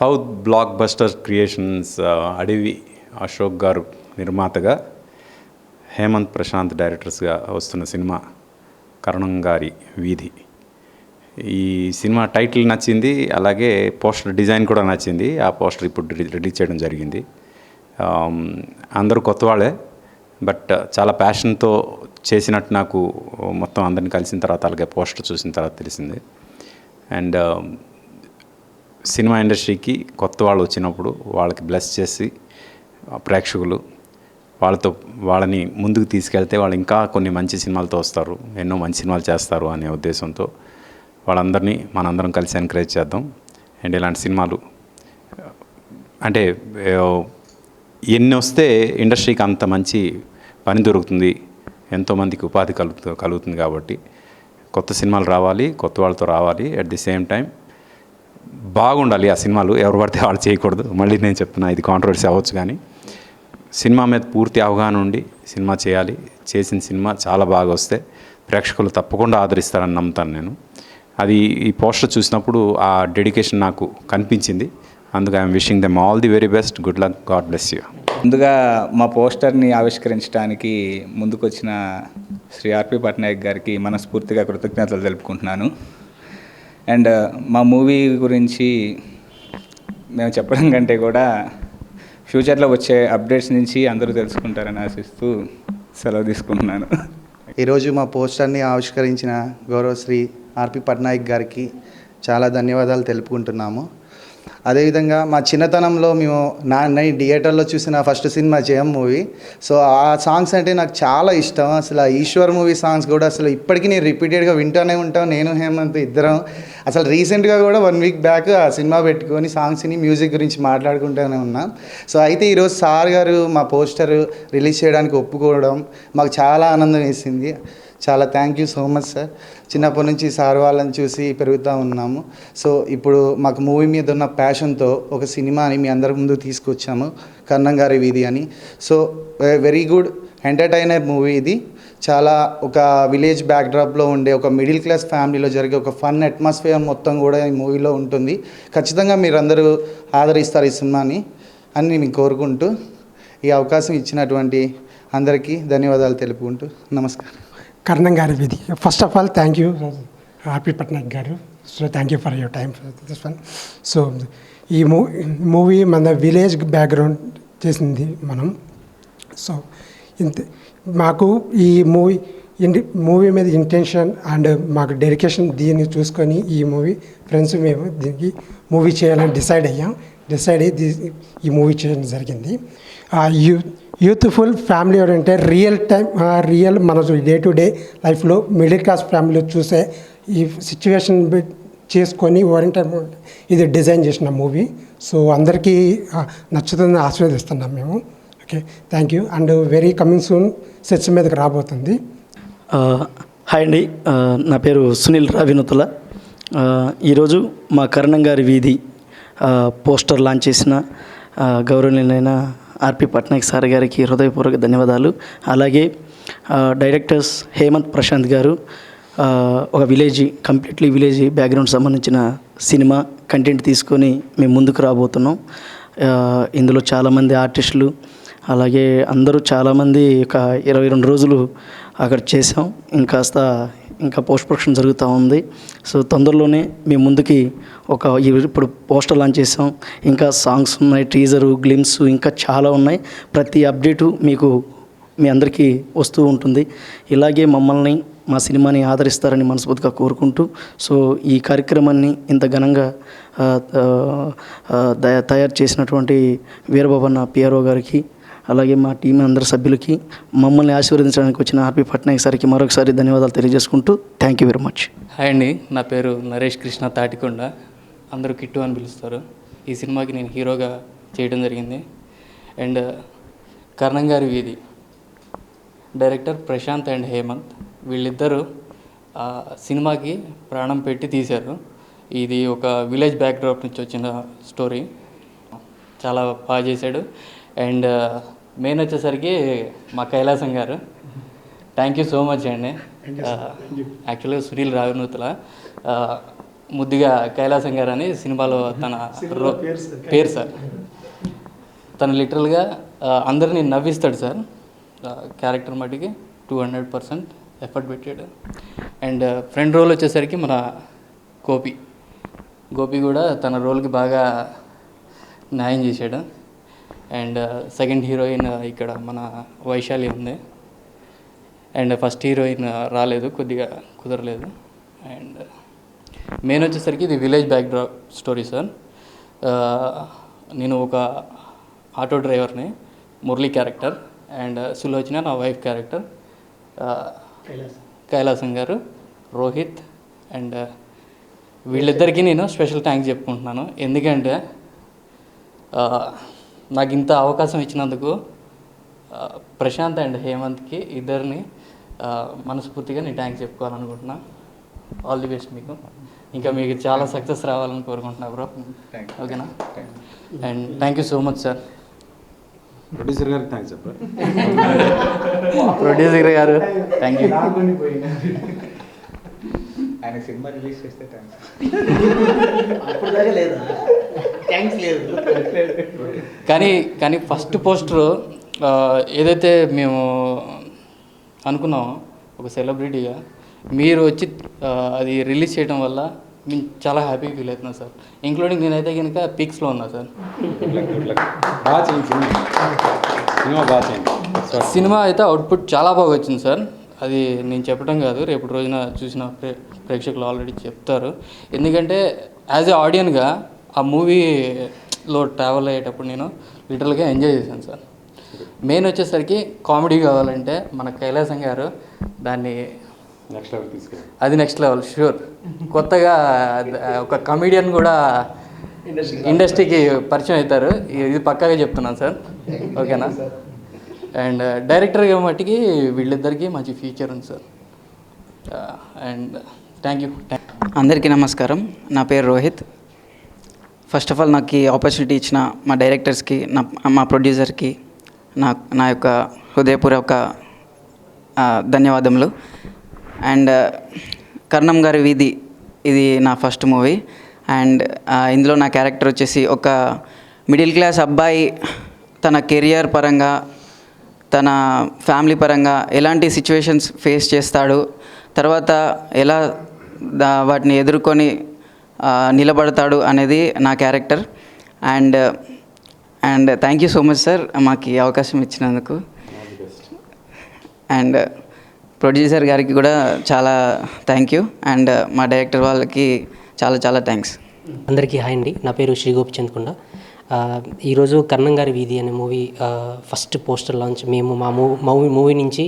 South block buster creations అడవి అశోక్ గారు నిర్మాతగా హేమంత్ ప్రశాంత్ డైరెక్టర్స్గా వస్తున్న సినిమా కరణం గారి వీధి. ఈ సినిమా టైటిల్ నచ్చింది అలాగే పోస్టర్ డిజైన్ కూడా నచ్చింది. ఆ పోస్టర్ ఇప్పుడు రిలీజ్ చేయడం జరిగింది. అందరూ కొత్త వాళ్ళే బట్ చాలా ప్యాషన్తో చేసినట్టు నాకు మొత్తం అందరిని కలిసిన తర్వాత అలాగే పోస్టర్ చూసిన తర్వాత తెలిసింది. అండ్ సినిమా ఇండస్ట్రీకి కొత్త వాళ్ళు వచ్చినప్పుడు వాళ్ళకి బ్లెస్ చేసి ప్రేక్షకులు వాళ్ళతో వాళ్ళని ముందుకు తీసుకెళ్తే వాళ్ళు ఇంకా కొన్ని మంచి సినిమాలతో వస్తారు ఎన్నో మంచి సినిమాలు చేస్తారు అనే ఉద్దేశంతో వాళ్ళందరినీ మనందరం కలిసి ఎంకరేజ్ చేద్దాం. అండ్ ఇలాంటి సినిమాలు అంటే ఎన్ని వస్తే ఇండస్ట్రీకి అంత మంచి పని దొరుకుతుంది ఎంతోమందికి ఉపాధి కలుగుతు కలుగుతుంది కాబట్టి కొత్త సినిమాలు రావాలి కొత్త వాళ్ళతో రావాలి అట్ ది సేమ్ టైం బాగుండాలి ఆ సినిమాలు. ఎవరు పడితే వాళ్ళు చేయకూడదు. మళ్ళీ నేను చెప్తున్నా ఇది కాంట్రవర్సీ అవ్వచ్చు కానీ సినిమా మీద పూర్తి అవగాహన ఉండి సినిమా చేయాలి. చేసిన సినిమా చాలా బాగా వస్తే ప్రేక్షకులు తప్పకుండా ఆదరిస్తారని నమ్ముతాను నేను. అది ఈ పోస్టర్ చూసినప్పుడు ఆ డెడికేషన్ నాకు కనిపించింది. అందుకు I'm wishing them all the very best good luck God bless you ముందుగా మా పోస్టర్ని ఆవిష్కరించడానికి ముందుకొచ్చిన శ్రీ ఆర్పి పట్నాయక్ గారికి మనస్ఫూర్తిగా కృతజ్ఞతలు తెలుపుకుంటున్నాను. అండ్ uh, మా మూవీ గురించి మేము చెప్పడం కంటే కూడా ఫ్యూచర్లో వచ్చే అప్డేట్స్ నుంచి అందరూ తెలుసుకుంటారని ఆశిస్తూ సెలవు తీసుకుంటున్నాను. ఈరోజు మా పోస్టర్ని ఆవిష్కరించిన గౌరవశ్రీ ఆర్పి పట్నాయక్ గారికి చాలా ధన్యవాదాలు తెలుపుకుంటున్నాము. అదేవిధంగా మా చిన్నతనంలో మేము నా నేను థియేటర్లో చూసిన first cinema Jayam movie. So ఆ సాంగ్స్ అంటే నాకు చాలా ఇష్టం. అసలు ఆ ఈశ్వర్ మూవీ సాంగ్స్ కూడా అసలు ఇప్పటికీ నేను రిపీటెడ్గా వింటూనే ఉంటాం నేను హేమంత్ ఇద్దరం. అసలు రీసెంట్గా కూడా వన్ వీక్ బ్యాక్ ఆ సినిమా పెట్టుకొని సాంగ్స్ని మ్యూజిక్ గురించి మాట్లాడుకుంటూనే ఉన్నాం. సో అయితే ఈరోజు సార్ గారు మా పోస్టర్ రిలీజ్ చేయడానికి ఒప్పుకోవడం మాకు చాలా ఆనందం వేసింది. చాలా thank you so much sir చిన్నప్పటి నుంచి సార్ వాళ్ళని చూసి పెరుగుతూ ఉన్నాము. సో ఇప్పుడు మాకు మూవీ మీద ఉన్న ప్యాషన్తో ఒక సినిమాని మీ అందరి ముందు తీసుకొచ్చాము కన్నం గారి వీధి అని. So very good entertainer movie ఇది. చాలా ఒక విలేజ్ బ్యాక్డ్రాప్లో ఉండే ఒక మిడిల్ క్లాస్ ఫ్యామిలీలో జరిగే ఒక ఫన్ అట్మాస్ఫియర్ మొత్తం కూడా ఈ మూవీలో ఉంటుంది. ఖచ్చితంగా మీరందరూ ఆదరిస్తారు ఈ సినిమాని అని నేను కోరుకుంటూ ఈ అవకాశం ఇచ్చినటువంటి అందరికీ ధన్యవాదాలు తెలుపుకుంటూ నమస్కారం. కర్ణం గారి విధి. First of all thank you happy Patnaik garu. So thank you for your time this one so ఈ మూ మూవీ మన విలేజ్ బ్యాక్గ్రౌండ్ చేసింది మనం. సో ఇంత మాకు ఈ మూవీ ఇంటి మూవీ మీద ఇంటెన్షన్ అండ్ మాకు డెడికేషన్ దీన్ని చూసుకొని ఈ మూవీ ఫ్రెండ్స్ మేము దీనికి మూవీ చేయాలని డిసైడ్ అయ్యాం. డిసైడ్ అయ్యి ఈ మూవీ చేయడం జరిగింది. యూ యూత్ఫుల్ ఫ్యామిలీ అంటే రియల్ టైం రియల్ మన డే టు డే లైఫ్లో మిడిల్ క్లాస్ ఫ్యామిలీలో చూసే ఈ సిచ్యువేషన్ చేసుకొని ఓరియంటే ఇది డిజైన్ చేసిన మూవీ. సో అందరికీ నచ్చుతుందని ఆస్వాదిస్తున్నాం మేము. Okay thank you. And very coming soon sets మీదకి రాబోతుంది. హాయ్ అండి. నా పేరు సునీల్ రావినతుల. ఈరోజు మా కరణం గారి వీధి పోస్టర్ లాంచ్ చేసిన గౌరవనీయులైన ఆర్పి పట్నాయక్ సార్ గారికి హృదయపూర్వక ధన్యవాదాలు. అలాగే డైరెక్టర్స్ హేమంత్ ప్రశాంత్ గారు ఒక విలేజ్ కంప్లీట్లీ విలేజ్ బ్యాక్గ్రౌండ్ సంబంధించిన సినిమా కంటెంట్ తీసుకొని మేము ముందుకు రాబోతున్నాం. ఇందులో చాలామంది ఆర్టిస్టులు అలాగే అందరూ చాలామంది ఒక ఇరవై రెండు రోజులు అక్కడ చేసాం ఇంకాస్త ఇంకా పోస్ట్ ప్రొడక్షన్ జరుగుతూ ఉంది. సో తొందరలోనే మేము ముందుకి ఒక ఇప్పుడు పోస్టర్ లాంచ్ చేసాం ఇంకా సాంగ్స్ ఉన్నాయి టీజరు గ్లిమ్స్ ఇంకా చాలా ఉన్నాయి. ప్రతి అప్డేటు మీకు మీ అందరికీ వస్తూ ఉంటుంది. ఇలాగే మమ్మల్ని మా సినిమాని ఆదరిస్తారని మనస్ఫూర్తిగా కోరుకుంటూ సో ఈ కార్యక్రమాన్ని ఇంత ఘనంగా తయారు చేసినటువంటి వీరబాబన్న పిఆర్ఓ గారికి అలాగే మా టీం అందరి సభ్యులకి మమ్మల్ని ఆశీర్వదించడానికి వచ్చిన ఆర్పి పట్నాయక్ సార్కి మరొకసారి ధన్యవాదాలు తెలియజేసుకుంటూ thank you very much hi అండి నా పేరు నరేష్ కృష్ణ తాటికొండ. అందరూ కిట్టు అని పిలుస్తారు. ఈ సినిమాకి నేను హీరోగా చేయడం జరిగింది. అండ్ కర్ణం గారి వీధి. డైరెక్టర్ ప్రశాంత్ అండ్ హేమంత్ వీళ్ళిద్దరూ సినిమాకి ప్రాణం పెట్టి తీశారు. ఇది ఒక విలేజ్ బ్యాక్డ్రాప్ నుంచి వచ్చిన స్టోరీ చాలా బాగా చేశాడు. అండ్ మెయిన్ వచ్చేసరికి మా కైలాసం గారు. థ్యాంక్ యూ సో మచ్ అండి. యాక్చువల్గా సునీల్ రాఘనూతుల ముద్దుగా కైలాసం గారు అని సినిమాలో తన పేరు సార్. తను లిటరల్గా అందరినీ నవ్విస్తాడు సార్. క్యారెక్టర్ మటుకి టూ హండ్రెడ్ పర్సెంట్ ఎఫర్ట్ పెట్టాడు. అండ్ ఫ్రెండ్ రోల్ వచ్చేసరికి మన గోపి. గోపి కూడా తన రోల్కి బాగా న్యాయం చేశాడు. అండ్ సెకండ్ హీరోయిన్ ఇక్కడ మన వైశాలి ఉంది. అండ్ ఫస్ట్ హీరోయిన్ రాలేదు కొద్దిగా కుదరలేదు. అండ్ మెయిన్ వచ్చేసరికి ఇది విలేజ్ బ్యాక్డ్రాప్ స్టోరీ సార్ నేను ఒక ఆటో డ్రైవర్ని మురళీ క్యారెక్టర్ అండ్ సులోచన నా వైఫ్ క్యారెక్టర్ కైలాసం. గారు రోహిత్. అండ్ వీళ్ళిద్దరికీ నేను స్పెషల్ థ్యాంక్స్ చెప్పుకుంటున్నాను. ఎందుకంటే నాకు ఇంత అవకాశం ఇచ్చినందుకు ప్రశాంత్ అండ్ హేమంత్కి ఇద్దరిని మనస్ఫూర్తిగా నేను థ్యాంక్స్ చెప్పుకోవాలనుకుంటున్నా. ఆల్ ది బెస్ట్ మీకు. ఇంకా మీకు చాలా సక్సెస్ రావాలని కోరుకుంటున్నా బ్రో ఓకేనా and thank you so much sir producer గారికి థ్యాంక్స్ చెప్పరా ప్రొడ్యూసర్ గారు థ్యాంక్ యూ ఆయన సినిమా రిలీజ్ చేస్తే థ్యాంక్స్ కానీ కానీ ఫస్ట్ పోస్టర్ ఏదైతే మేము అనుకున్నామో ఒక సెలబ్రిటీగా మీరు వచ్చి అది రిలీజ్ చేయడం వల్ల మేము చాలా హ్యాపీ ఫీల్ అవుతున్నాం సార్. ఇంక్లూడింగ్ నేనైతే కనుక పిక్స్లో ఉన్నా సార్. సినిమా. బాగా చేయండి. సినిమా అయితే అవుట్పుట్ చాలా బాగా వచ్చింది సార్. అది నేను చెప్పడం కాదు రేపటి రోజున చూసిన ప్రే ప్రేక్షకులు ఆల్రెడీ చెప్తారు. ఎందుకంటే యాజ్ ఏ ఆడియన్గా ఆ మూవీలో ట్రావెల్ అయ్యేటప్పుడు నేను లిటరల్గా ఎంజాయ్ చేశాను సార్. మెయిన్ వచ్చేసరికి కామెడీ కావాలంటే మన కైలాసం గారు దాన్ని నెక్స్ట్ లెవెల్ తీసుకెళ్ళి. అది నెక్స్ట్ లెవెల్ షూర్ కొత్తగా ఒక కమెడియన్ కూడా ఇండస్ట్రీకి పరిచయం అవుతారు. ఇది పక్కాగా చెప్తున్నాను సార్. ఓకేనా? అండ్ డైరెక్టర్గా మట్టికి వీళ్ళిద్దరికీ మంచి ఫ్యూచర్ ఉంది సార్. అండ్ థ్యాంక్ యూ అందరికీ నమస్కారం. నా పేరు రోహిత్. ఫస్ట్ ఆఫ్ ఆల్ నాకు ఈ ఆపర్చునిటీ ఇచ్చిన మా డైరెక్టర్స్కి నా మా ప్రొడ్యూసర్కి నా నా యొక్క హృదయపూర్వక ధన్యవాదములు. అండ్ కర్ణం గారి వీధి ఇది నా ఫస్ట్ మూవీ. అండ్ ఇందులో నా క్యారెక్టర్ వచ్చేసి ఒక మిడిల్ క్లాస్ అబ్బాయి తన కెరియర్ పరంగా తన ఫ్యామిలీ పరంగా ఎలాంటి సిచ్యువేషన్స్ ఫేస్ చేస్తాడు తర్వాత ఎలా దా వాటిని ఎదుర్కొని నిలబడతాడు అనేది నా character. And and thank you so much sir మాకు అవకాశం ఇచ్చినందుకు. అండ్ ప్రొడ్యూసర్ గారికి కూడా చాలా థ్యాంక్ యూ అండ్ మా డైరెక్టర్ వాళ్ళకి చాలా చాలా థ్యాంక్స్ అందరికీ హాయ్ అండి. నా పేరు శ్రీ కుండ ఈరోజు కర్ణం గారి వీధి అనే మూవీ ఫస్ట్ పోస్టర్ లాంచ్ మేము మా మూవీ మూవీ నుంచి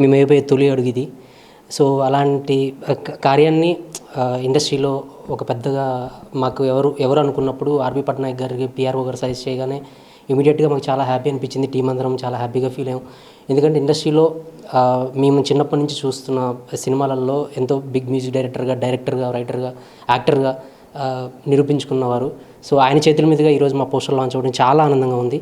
మేము అయిపోయే తొలి అడుగు ఇది. సో అలాంటి కార్యాన్ని ఇండస్ట్రీలో ఒక పెద్దగా మాకు ఎవరు ఎవరు అనుకున్నప్పుడు ఆర్బీ పట్నాయక్ గారికి పిఆర్ఓ గారు సజెస్ట్ చేయగానే ఇమీడియట్గా మాకు చాలా హ్యాపీ అనిపించింది. టీం అందరం చాలా హ్యాపీగా ఫీల్ అయ్యాం. ఎందుకంటే ఇండస్ట్రీలో మేము చిన్నప్పటి నుంచి చూస్తున్న సినిమాలలో ఎంతో బిగ్ మ్యూజిక్ డైరెక్టర్గా డైరెక్టర్గా రైటర్గా యాక్టర్గా నిరూపించుకున్నవారు. సో ఆయన చేతుల మీదుగా ఈరోజు మా పోస్టర్ లాంచ్ అవ్వడం చాలా ఆనందంగా ఉంది.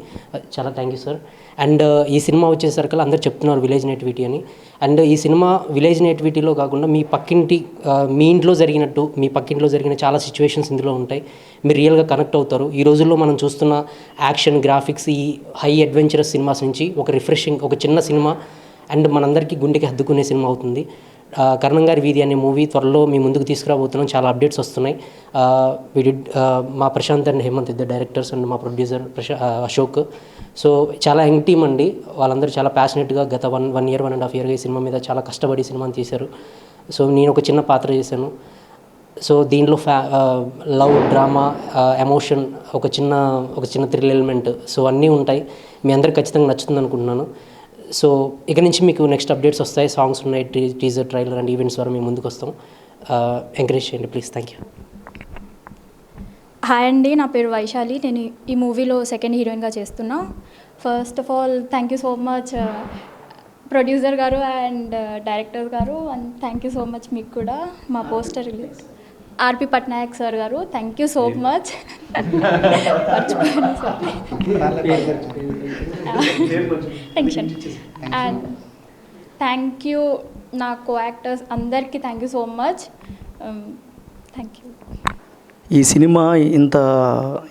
చాలా థ్యాంక్ యూ సార్ అండ్ ఈ సినిమా వచ్చేసరికి అందరూ చెప్తున్నారు విలేజ్ నేటివిటీ అని. అండ్ uh, ఈ సినిమా విలేజ్ నేటివిటీలో కాకుండా మీ పక్కింటి uh, మీ ఇంట్లో జరిగినట్టు మీ పక్కింట్లో జరిగిన చాలా సిచ్యువేషన్స్ ఇందులో ఉంటాయి. మీరు రియల్గా కనెక్ట్ అవుతారు. ఈ రోజుల్లో మనం చూస్తున్న యాక్షన్ గ్రాఫిక్స్ ఈ హై అడ్వెంచరస్ సినిమాస్ నుంచి ఒక రిఫ్రెషింగ్ ఒక చిన్న సినిమా అండ్ మనందరికీ గుండెకి హద్దుకునే సినిమా అవుతుంది. కరణం గారి వీధి అనే మూవీ త్వరలో మీ ముందుకు తీసుకురాబోతున్నాం. చాలా అప్డేట్స్ వస్తున్నాయి. వీడి మా ప్రశాంత్ అండ్ హేమంత్ ఇద్దరు డైరెక్టర్స్ అండ్ మా ప్రొడ్యూసర్ ప్రశా అశోక్. సో చాలా యంగ్ టీమ్ అండి. వాళ్ళందరూ చాలా ప్యాషనెట్గా గత one one year one and half ఇయర్గా ఈ సినిమా మీద చాలా కష్టపడి సినిమాని తీశారు. సో నేను ఒక చిన్న పాత్ర చేశాను. సో దీంట్లో ఫ్యా లవ్ డ్రామా ఎమోషన్ ఒక చిన్న ఒక చిన్న థ్రిల్ ఎలిమెంట్. సో అన్నీ ఉంటాయి. మీ అందరికి ఖచ్చితంగా నచ్చుతుంది అనుకుంటున్నాను సో ఇక నుంచి మీకు నెక్స్ట్ అప్డేట్స్ వస్తాయి సాంగ్స్ ఉన్నాయి టీ టీజర్ ట్రైలర్ అండ్ ఈవెంట్స్ ద్వారా మేము ముందుకు వస్తాం. ఎంకరేజ్ చేయండి ప్లీజ్ థ్యాంక్ యూ హాయ్ అండి నా పేరు వైశాలి. నేను ఈ- ఈ మూవీలో సెకండ్ హీరోయిన్గా చేస్తున్నా. First of all thank you so much producer గారు అండ్ డైరెక్టర్ గారు. And thank you so much మీకు కూడా. మా poster release RP Patnaik sir garu thank you so much sir tension and thank you నా co actors అందరికీ thank you so much thank you ఈ cinema ఇంత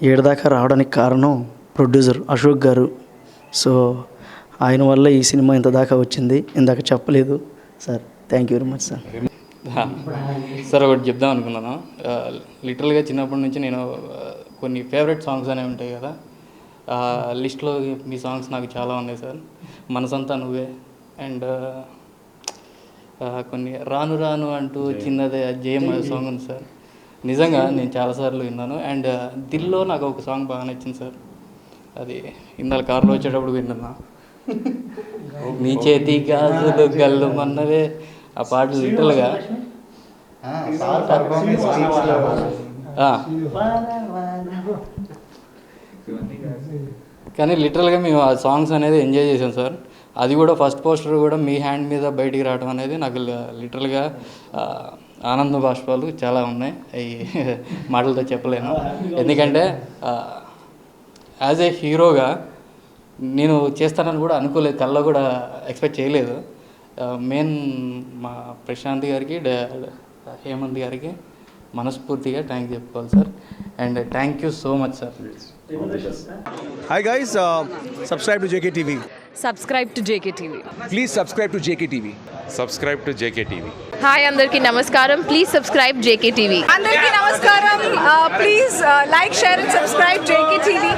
ఏడదాకా రావడానికి కారణం ప్రొడ్యూసర్ అశోక్ గారు. సో ఆయన వల్ల ఈ సినిమా ఇంత దాకా వచ్చింది. ఇందాక చెప్పలేదు sir thank you very much sir sir ఒకటి చెప్దాం అనుకున్నాను. లిటరల్గా చిన్నప్పటి నుంచి నేను కొన్ని ఫేవరెట్ సాంగ్స్ అనేవి ఉంటాయి కదా లిస్ట్లో మీ సాంగ్స్ నాకు చాలా ఉన్నాయి సార్. మనసంతా నువ్వే అండ్ కొన్ని రాను రాను అంటూ చిన్నదే జయం సాంగ్ ఉంది సార్. నిజంగా నేను చాలాసార్లు విన్నాను. అండ్ దిల్లో నాకు ఒక సాంగ్ బాగా నచ్చింది సార్. అది ఇందాక కార్లో వచ్చేటప్పుడు విన్నా నీ చేతి గాజులు గల్లు మన్నవే. ఆ పాట లిటరల్గా ఆ. కానీ లిటరల్గా మేము ఆ సాంగ్స్ అనేది ఎంజాయ్ చేసాం సార్. అది కూడా ఫస్ట్ పోస్టర్ కూడా మీ హ్యాండ్ మీద బయటికి రావడం అనేది నాకు లిటరల్గా ఆనంద బాష్పాలు చాలా ఉన్నాయి. అవి మాటలతో చెప్పలేను. ఎందుకంటే యాజ్ ఏ హీరోగా నేను చేస్తానని కూడా అనుకోలేదు కల్లో కూడా ఎక్స్పెక్ట్ చేయలేదు. మెయిన్ మా ప్రశాంత్ గారికి హేమంత్ గారికి మనస్ఫూర్తిగా థ్యాంక్ చెప్పుకోవాలి sir. And thank you so much sir Hi guys, uh, subscribe to JKTV. Subscribe to JK TV Please subscribe to JKTV. subscribe to JKTV. Hi అందరికీ నమస్కారం. ప్లీజ్ సబ్స్క్రైబ్ జేకే టీవీ అందరికీ నమస్కారం. Please like share and subscribe JK TV